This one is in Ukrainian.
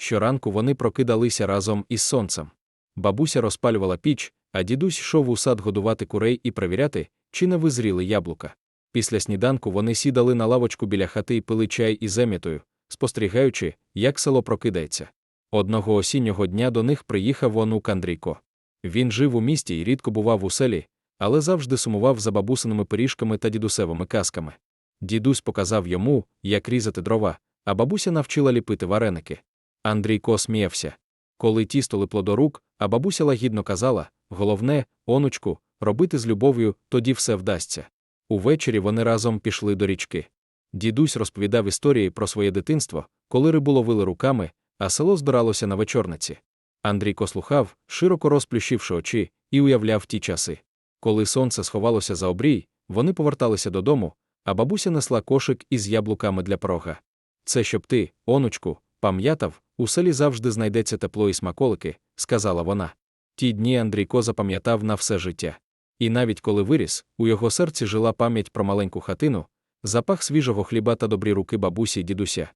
Щоранку вони прокидалися разом із сонцем. Бабуся розпалювала піч, а дідусь йшов у сад годувати курей і перевіряти, чи не визріли яблука. Після сніданку вони сідали на лавочку біля хати і пили чай із емітою, спостерігаючи, як село прокидається. Одного осіннього дня до них приїхав онук Андрійко. Він жив у місті і рідко бував у селі, але завжди сумував за бабусиними пиріжками та дідусевими казками. Дідусь показав йому, як різати дрова, а бабуся навчила ліпити вареники. Андрійко сміявся. Коли тісто липло до рук, а бабуся лагідно казала: головне, онучку, робити з любов'ю, тоді все вдасться. Увечері вони разом пішли до річки. Дідусь розповідав історії про своє дитинство, коли рибу ловили руками, а село збиралося на вечорниці. Андрійко слухав, широко розплющивши очі, і уявляв ті часи. Коли сонце сховалося за обрій, вони поверталися додому, а бабуся несла кошик із яблуками для порога. Це щоб ти, онучку, пам'ятав, у селі завжди знайдеться тепло і смаколики, сказала вона. Ті дні Андрійко запам'ятав на все життя. І навіть коли виріс, у його серці жила пам'ять про маленьку хатину, запах свіжого хліба та добрі руки бабусі й дідуся.